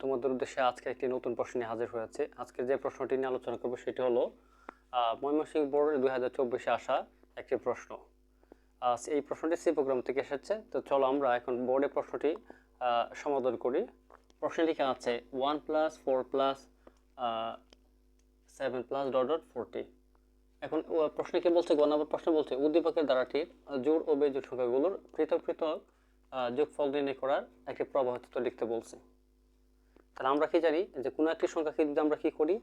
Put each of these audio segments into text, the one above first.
তোমাদের উদ্দেশ্যে আজকে একটি নতুন প্রশ্ন নিয়ে হাজির হয়েছে। আজকে যে প্রশ্নটি নিয়ে আলোচনা করব সেটি হলো ময়মনসিংহ বোর্ডের দুই হাজার চব্বিশে আসা একটি প্রশ্ন। এই প্রশ্নটি সি প্রোগ্রাম থেকে এসেছে, তো চলো আমরা এখন বোর্ডের প্রশ্নটি সমাধান করি। প্রশ্নে লেখা আছে one plus four plus seven plus dot dot forty এখন প্রশ্নে কি বলছে? গ নম্বর প্রশ্ন বলছে, উদ্দীপকের দ্বারাটির জোর ও বেজোড় সংখ্যাগুলোর পৃথক পৃথক যোগফল নির্ণয় করার একটি প্রবাহিত লিখতে বলছে। তাহলে আমরা কি জানি যে কোনো একটি সংখ্যাকে যদি আমরা কি করি?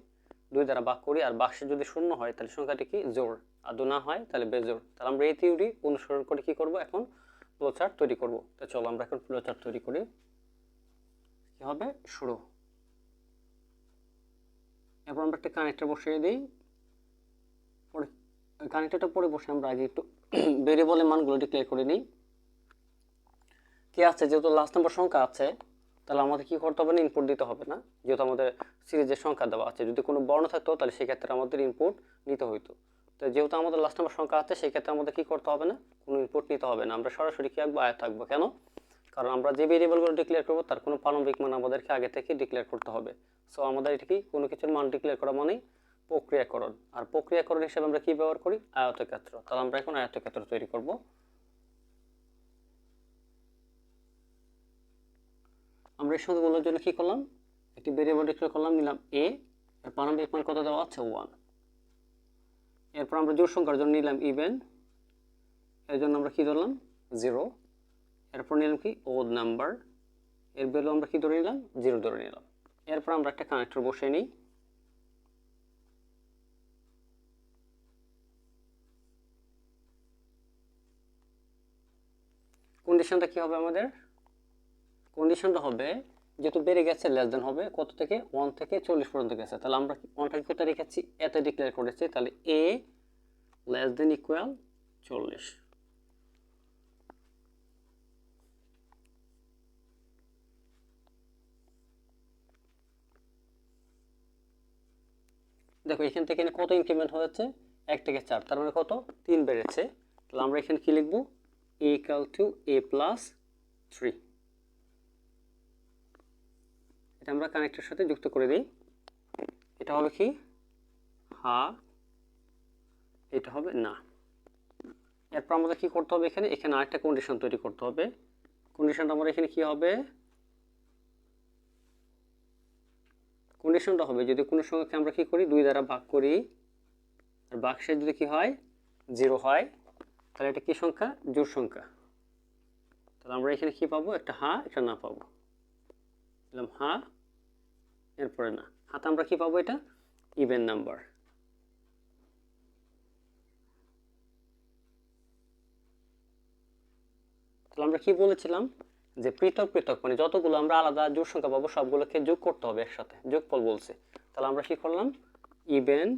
দুই দ্বারা বাক করি আর বাক্সে যদি শূন্য হয়, তাহলে সংখ্যাটি কি? জোর আর দু না হয়, তাহলে বেজোর তাহলে আমরা এই থিওরি অনুসরণ করে কি করব এখন? ফ্লোচার্ট তৈরি করব। তো চলো আমরা এখন ফ্লোচার্ট তৈরি করি। কি হবে? শুরু। এরপর আমরা একটা কানেক্টর বসিয়ে দিই। পরে কানেক্টরটা পরে বসে আমরা আগে একটু ভেরিয়েবলের মানগুলো ডিক্লেয়ার করে নিই। কি আছে? যেহেতু লাস্ট নাম্বার সংখ্যা আছে তাহলে আমাদের কি করতে হবে? না ইনপুট দিতে হবে না? যেহেতু আমাদের সিরিজের সংখ্যা দেওয়া আছে। যদি কোনো বর্ণ থাকতো, তাহলে সেক্ষেত্রে আমাদের ইনপুট নিতে হইতো। তো যেহেতু আমাদের লাস্ট নাম্বার সংখ্যা আছে সেই ক্ষেত্রে আমাদের কি করতে হবে না? কোনো ইনপুট নিতে হবে না। আমরা সরাসরি কি আঁকবো? আয় থাকব কেন? কারণ আমরা যে ভেরিয়েবলগুলো ডিক্লেয়ার করব, তার কোনো প্রারম্ভিক মান আমাদেরকে আগে থেকে ডিক্লেয়ার করতে হবে। সো আমাদের এটা কি? কোনো কিছুর মান ডিক্লেয়ার করা মানেই প্রক্রিয়াকরণ। আর প্রক্রিয়াকরণ হিসেবে আমরা কি ব্যবহার করি? আয়তক্ষেত্র। তাহলে আমরা এখন আয়তক্ষেত্র তৈরি করব। আমরা এই সংখ্যাগুলোর জন্য কি করলাম? একটি ভেরিয়েবল ডিক্লেয়ার করলাম, নিলাম এ এর প্রারম্ভিক মান কত দেওয়া আছে? ওয়ান এরপর আমরা জোর সংখ্যার জন্য নিলাম ইভেন এর জন্য আমরা কি ধরলাম? জিরো এরপর নিলাম কি? ওড নাম্বার এর ভ্যালু আমরা কি ধরে নিলাম? জিরো ধরে নিলাম। এরপর আমরা একটা কানেক্টর বসে নিই। কন্ডিশনটা কী হবে আমাদের? কন্ডিশনটা হবে যেহেতু বেড়ে গেছে লেস দেন হবে, কত থেকে? ওয়ান থেকে চল্লিশ পর্যন্ত গেছে। তাহলে আমরা ওয়ানটাকে কোথায় রেখেছি? এতে ডিক্লেয়ার করেছি। তাহলে এ লেস দেন ইকুয়াল চল্লিশ। দেখো, এখান থেকে কত ইনক্রিমেন্ট হয়েছে? এক থেকে চার। তার মানে কত? তিন বেড়েছে। তাহলে আমরা এখানে কি লিখব? A equal two a plus three এটা আমরা কানেক্টের সাথে যুক্ত করে দিই। এটা হবে কি? হা। এটা হবে না। এরপর আমাদের কি করতে হবে এখানে? এখানে আরেকটা কন্ডিশন তৈরি করতে হবে। কন্ডিশনটা আমার এখানে কি হবে? কন্ডিশনটা হবে যদি কোনো সংখ্যাকে আমরা কি করি? দুই দ্বারা ভাগ করি। আর বাক্সে যদি কি হয়? জিরো হয়। তাহলে এটা কি সংখ্যা? জোর সংখ্যা। তাহলে আমরা এখানে কি পাবো? একটা হা, একটা না পাবো। দিলাম হা এরপরে, না। হাতে আমরা কি পাবো এটা? ইভেন নাম্বার তাহলে আমরা কি বলেছিলাম? যে পৃথক পৃথক মানে যতগুলো আমরা আলাদা জোড় সংখ্যা পাবো, সবগুলোকে যোগ করতে হবে একসাথে। যোগফল বলছে। তাহলে আমরা কি করলাম? Even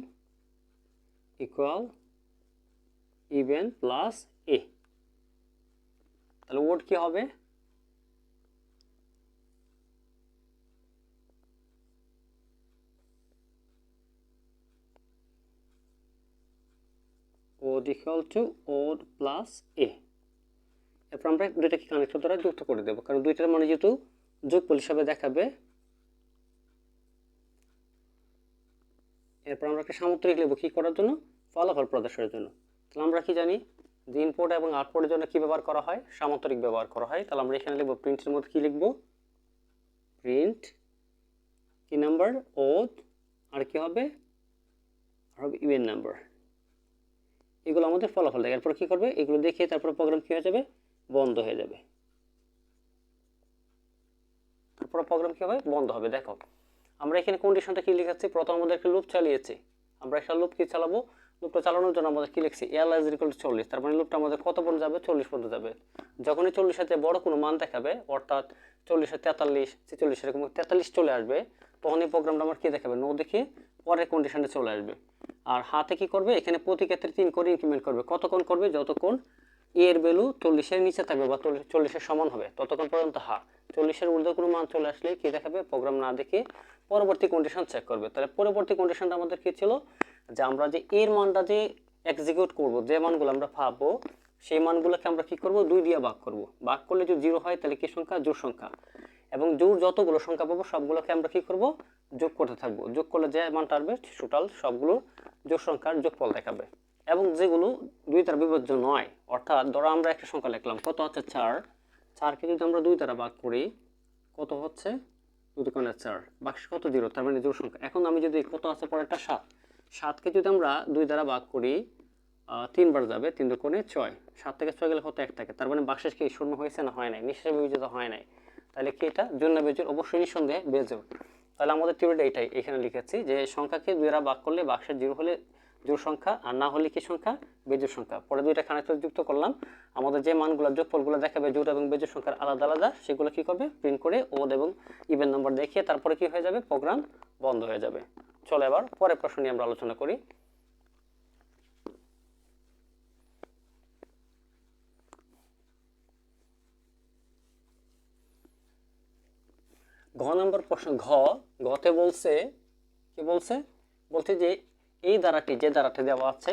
equal even plus a তাহলে ওড কি হবে? Odd equal to odd plus a এরপর আমরা দুইটাকে কানেক্টর দ্বারা যুক্ত করে দেবো, কারণ দুইটার মানে যেহেতু যোগফল হিসাবে দেখাবে। এরপর আমরা একটা সামুদ্রিক লিখব কী করার জন্য? ফলাফল প্রদর্শনের জন্য। তাহলে আমরা কি জানি? যে ইনপুট এবং আউটপুটের জন্য কি ব্যবহার করা হয়? সামান্তরিক ব্যবহার করা হয়। তাহলে আমরা এখানে লিখব প্রিন্টের মধ্যে কি লিখব? প্রিন্ট কি নাম্বার ওথ আর কি হবে? আর হবে ইভেন নাম্বার এগুলো আমাদের ফলাফল দেয় এরপর কি করবে? এগুলো দেখিয়ে তারপর প্রোগ্রাম কী হয়ে যাবে? বন্ধ হয়ে যাবে। তারপর প্রোগ্রাম কী হবে? বন্ধ হবে। দেখো, আমরা এখানে কন্ডিশনটা কি লিখেছি প্রথম আমাদের একটা লুপ চালিয়েছি। আমরা একটা লুপ কি চালাবো? লুপটা চালানোর জন্য আমাদের কি লিখছি? এল এজ ইকুয়াল টু চল্লিশ। তার মানে লুপটা আমাদের কত পর্যন্ত যাবে? চল্লিশ পর্যন্ত যাবে। যখনই চল্লিশের চেয়ে বড় কোনো মান দেখাবে, অর্থাৎ চল্লিশের তেতাল্লিশ, ছেচল্লিশ, এরকম তেতাল্লিশ চলে আসবে তখন এই প্রোগ্রামটা আমার কি দেখাবে? নো দেখে পরের কন্ডিশনে চলে আসবে। আর হাতে কি করবে? এখানে প্রতি ক্ষেত্রে তিন করে ইনক্রিমেন্ট করবে। কতক্ষণ করবে? যতক্ষণ এর ভ্যালু চল্লিশের নিচে থাকবে বা চল্লিশের সমান হবে। ততক্ষণ পর্যন্ত হা চল্লিশের ঊর্ধ্বে কোনো মান চলে আসলে কি দেখাবে? প্রোগ্রাম না দেখে পরবর্তী কন্ডিশন চেক করবে। তাহলে পরবর্তী কন্ডিশনটা আমাদের কি ছিল? যে আমরা যে এর মানটা যে এক্সিকিউট করব, যে মানগুলো আমরা পাবো সেই মানগুলোকে আমরা কি করব? দুই দিয়ে ভাগ করব। ভাগ করলে যদি জিরো হয়, তাহলে কি সংখ্যা? জোড় সংখ্যা। এবং জোর যতগুলো সংখ্যা পাবো, সবগুলোকে আমরা কি করব? যোগ করতে থাকব। যোগ করলে যে মানটা আসবে টোটাল সবগুলো যোগ সংখ্যার যোগফল দেখাবে। এবং যেগুলো দুই দ্বারা বিভাজ্য নয়, অর্থাৎ ধরো আমরা একটা সংখ্যা লিখলাম, কত হচ্ছে চার? চারকে যদি আমরা দুই দ্বারা ভাগ করি, কত হচ্ছে? দুই কোণে চার। বাক্সে কত জিরো? তার মানে জোর সংখ্যা। এখন আমি যদি কত আছে পরেরটা? সাত। সাতকে যদি আমরা দুই দ্বারা ভাগ করি তিনবার যাবে, তিন কোণে ছয়। সাত থেকে ছয় গেলে কত? এক থাকে। তার মানে বাক্সেস কি শূন্য হয়েছে না হয় নাই? নিঃশ্বাস বিবেচিত হয় নাই। তাহলে কি এটা? জন্য বেজোর অবশ্যই নিঃসন্দেহে বেজোর তাহলে আমাদের থিওরিটা এটাই, এখানে লিখেছি যে সংখ্যাকে দ্বারা ভাগ করলে বাক্সের জিরো হলে জোর সংখ্যা আর না হলে কি সংখ্যা? বেজোর সংখ্যা। পরে দুইটা কানেক্টর যুক্ত করলাম। আমাদের যে মানগুলো যোগফলগুলো দেখাবে জোর এবং বেজোর সংখ্যার আলাদা আলাদা, সেগুলো কি করবে? প্রিন্ট করে ওড এবং ইভেন নম্বর দেখিয়ে তারপরে কি হয়ে যাবে? প্রোগ্রাম বন্ধ হয়ে যাবে। চলো এবার পরের প্রশ্ন নিয়ে আমরা আলোচনা করি। নম্বর প্রশ্ন, ঘ, ঘতে বলছে, কি বলছে? বলছে যে এই ধারাটি, যে ধারাটি দেওয়া আছে,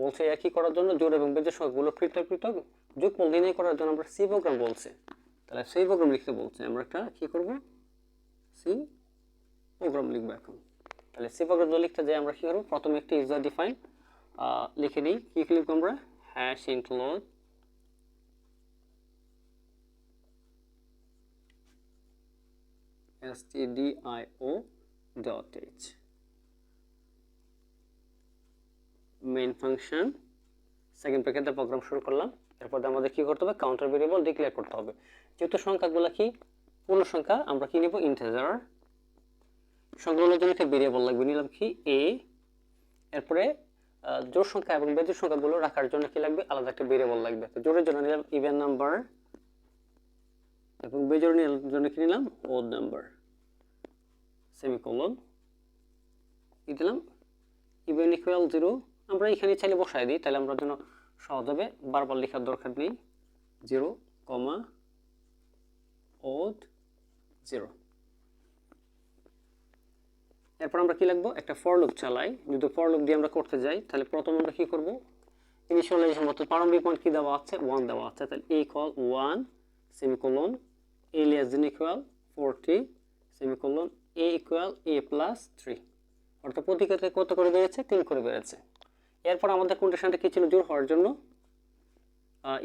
বলছে একই করার জন্য জোর এবং বেজের সংখ্যাগুলো পৃথক পৃথক যুগফল নির্ণয় করার জন্য আমরা সি প্রোগ্রাম বলছে। তাহলে সেই প্রোগ্রাম লিখতে বলছে, আমরা একটা কি করব? সি প্রোগ্রাম লিখব এখন। তাহলে সি প্রোগ্রাম লিখতে যাই, আমরা কি করব? প্রথমে একটি ইউজার ডিফাইন লিখে নিই। কি লিখব আমরা? Hash include stdio dot h. Main function second ব্র্যাকেটে প্রোগ্রাম শুরু করলাম। এরপর আমাদের কি করতে হবে? কাউন্টার ভেরিয়েবল ডিক্লেয়ার করতে হবে। যেহেতু সংখ্যাগুলো কি? পূর্ণ সংখ্যা, আমরা কি নেব? ইন্টিজার সংখ্যাগুলোর জন্য একটা ভেরিয়েবল লাগবে। নিলাম কি? এ এরপরে জোড় সংখ্যা এবং বেজোড় সংখ্যাগুলো রাখার জন্য কি লাগবে? আলাদা একটা ভেরিয়েবল লাগবে। তো জোড়ের জন্য নিলাম ইভেন নাম্বার এবং বেজোড় জন্য কি নিলাম? ওড নাম্বার সেমিকোলন কি দিলাম। ইভেন ইকুয়াল জিরো আমরা এখানে চাইলে বসাই দিই, তাহলে আমরা জন্য সহজ হবে। বারবার লেখার দরকার নেই। জিরো কমা ওড জিরো এরপর আমরা কি লাগবো একটা ফর লুপ চালাই। যদি ফর লুপ দিয়ে আমরা করতে যাই, তাহলে প্রথম আমরা কি করব? ইনিশিয়ালাইজেশন অর্থাৎ প্রারম্ভিক পয়েন্ট কি দেওয়া আছে? ওয়ান দেওয়া আছে। তাহলে a equal one semicolon a less than equal forty semicolon a equal a plus three অর্থাৎ প্রতি কত করে বেড়েছে? তিন করে বেড়েছে। এরপর আমাদের কন্ডিশনটা কি ছিল? জোর হওয়ার জন্য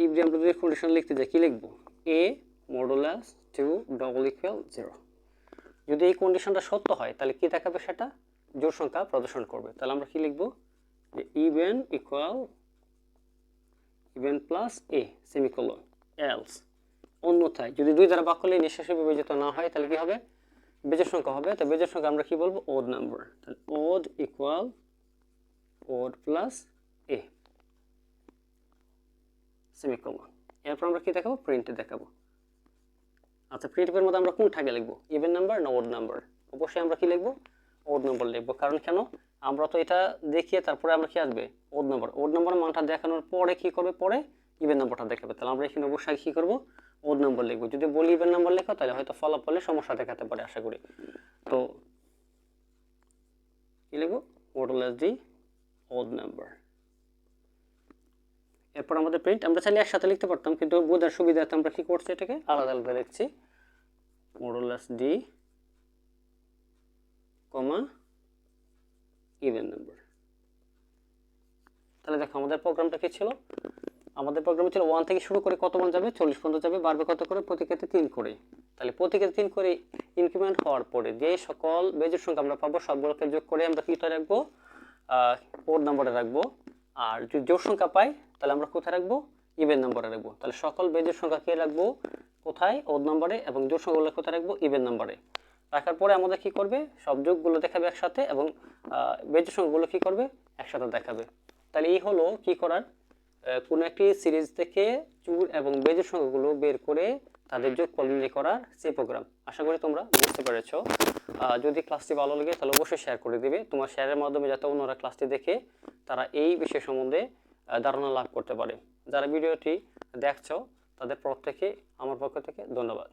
ইফ আমরা যদি কন্ডিশন লিখতে যাই, কি লিখব? A modulus two double equal zero যদি এই কন্ডিশনটা সত্য হয়, তাহলে কি দেখাবে সেটা? জোর সংখ্যা প্রদর্শন করবে। তাহলে আমরা কি লিখব? যে even equal even plus a semicolon else অন্যথায় যদি দুই দ্বারা বাক্য করলে নিঃশ্বাসে বিবেচিত না হয়, তাহলে কি হবে? বেজের সংখ্যা হবে, তো বেজের সংখ্যা আমরা কি বলব? ওড নাম্বার তাহলে odd equal odd plus a semicolon এরপর আমরা কি দেখাবো? প্রিন্টে দেখাবো। আচ্ছা প্রিন্টের মধ্যে আমরা কোন ঠাকে লিখব? ইভেন নাম্বার না ওড নাম্বার অবশ্যই আমরা কি লিখব? ওড নাম্বার লিখব। কারণ কেন? আমরা তো এটা দেখিয়ে তারপরে আমরা কি আসবে? ওড নাম্বার ওড নাম্বার মানটা দেখানোর পরে কি করবে? পরে ইভেন নাম্বারটা দেখাবে। তাহলে আমরা এখানে অবশ্যই কি করব? ওড নাম্বার লিখব। যদি বলি ইভেন নাম্বার লেখো, তাহলে হয়তো ফলাফলে সমস্যা দেখাতে পারে, আশা করি। তো কি লিখব? মডুলাস ডি ওড নাম্বার এরপর আমাদের প্রিন্ট আমরা চাইলে একসাথে লিখতে পারতাম, কিন্তু বোঝার সুবিধার্থে আমরা কি করছি এটাকে? আলাদা আলাদা লিখছি। Modulus D comma even number তাহলে দেখো, আমাদের প্রোগ্রামটা কি ছিল? আমাদের প্রোগ্রাম ছিল ওয়ান থেকে শুরু করে কত মান যাবে? চল্লিশ পর্যন্ত যাবে, বাড়বে কত করে? প্রতি তিন করে। তাহলে প্রতি তিন করে ইনক্রিমেন্ট হওয়ার পরে যে সকল বেজের সংখ্যা আমরা পাবো, সবগুলোকে যোগ করে আমরা কিটা রাখব? ওর নাম্বারে রাখব। আর যদি জোর সংখ্যা পাই, তাহলে আমরা কোথায় রাখব? ইভেন নাম্বারে রাখব। তাহলে সকল বেজের সংখ্যা কে রাখব? কোথায়? ওর নাম্বারে এবং জোর সংখ্যাগুলো কোথায় রাখব? ইভেন নাম্বারে রাখার পরে আমাদের কি করবে? সব যোগগুলো দেখাবে একসাথে এবং বেজের সংখ্যাগুলো কি করবে? একসাথে দেখাবে। তাহলে এই হলো কি করার? কোনো একটি সিরিজ থেকে চুর এবং বেজের সংখ্যাগুলো বের করে তাদের যোগফল নির্ণয় করার সে প্রোগ্রাম আশা করি তোমরা বুঝতে পেরেছ। যদি ক্লাসটি ভালো লাগে তাহলে অবশ্যই শেয়ার করে দিবে। তোমার শেয়ারের মাধ্যমে যাতে অন্যরা ক্লাসটি দেখে তারা এই বিষয় সম্বন্ধে ধারণা লাভ করতে পারে। যারা ভিডিওটি দেখছ তাদের প্রত্যেকে আমার পক্ষ থেকে ধন্যবাদ।